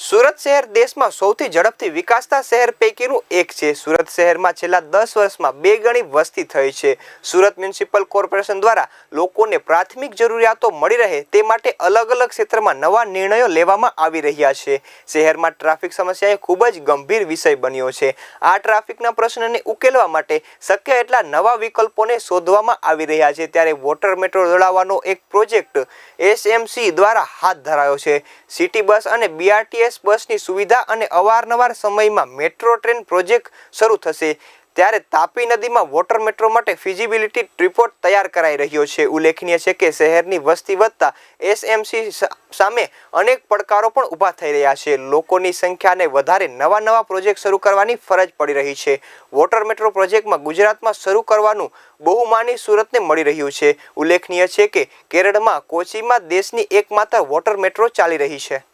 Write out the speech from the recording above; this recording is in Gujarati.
સુરત શહેર દેશમાં સૌથી ઝડપથી વિકાસતા શહેર પૈકીનું એક છે. સુરત શહેરમાં છેલ્લા દસ વર્ષમાં બે ગણી વસ્તી થઈ છે. સુરત મ્યુનિસિપલ કોર્પોરેશન દ્વારા લોકોને પ્રાથમિક જરૂરિયાતો મળી રહે તે માટે અલગ અલગ ક્ષેત્રમાં નવા નિર્ણયો લેવામાં આવી રહ્યા છે. શહેરમાં ટ્રાફિક સમસ્યા એ ખૂબ જ ગંભીર વિષય બન્યો છે. આ ટ્રાફિકના પ્રશ્નને ઉકેલવા માટે શક્ય એટલા નવા વિકલ્પોને શોધવામાં આવી રહ્યા છે. ત્યારે વોટર મેટ્રો દોડાવવાનો એક પ્રોજેક્ટ એસએમસી દ્વારા હાથ ધરાયો છે. સિટી બસ અને બીઆરટીએસ બસની સુવિધા અને અવારનવાર સમયમાં મેટ્રો ટ્રેન પ્રોજેક્ટ શરૂ થશે. ત્યારે તાપી નદીમાં વોટર મેટ્રો માટે ફિઝિબિલિટી રિપોર્ટ તૈયાર કરાઈ રહ્યો છે. ઉલ્લેખનીય છે કે શહેરની વસ્તી વધતા એસએમસી સામે અનેક પડકારો પણ ઊભા થઈ રહ્યા છે. લોકોની સંખ્યાને વધારે નવા નવા પ્રોજેક્ટ શરૂ કરવાની ફરજ પડી રહી છે. વોટર મેટ્રો પ્રોજેક્ટમાં ગુજરાતમાં શરૂ કરવાનું બહુમાની સુરતને મળી રહ્યું છે. ઉલ્લેખનીય છે કે કેરળમાં કોચીમાં દેશની એકમાત્ર વોટર મેટ્રો ચાલી રહી છે.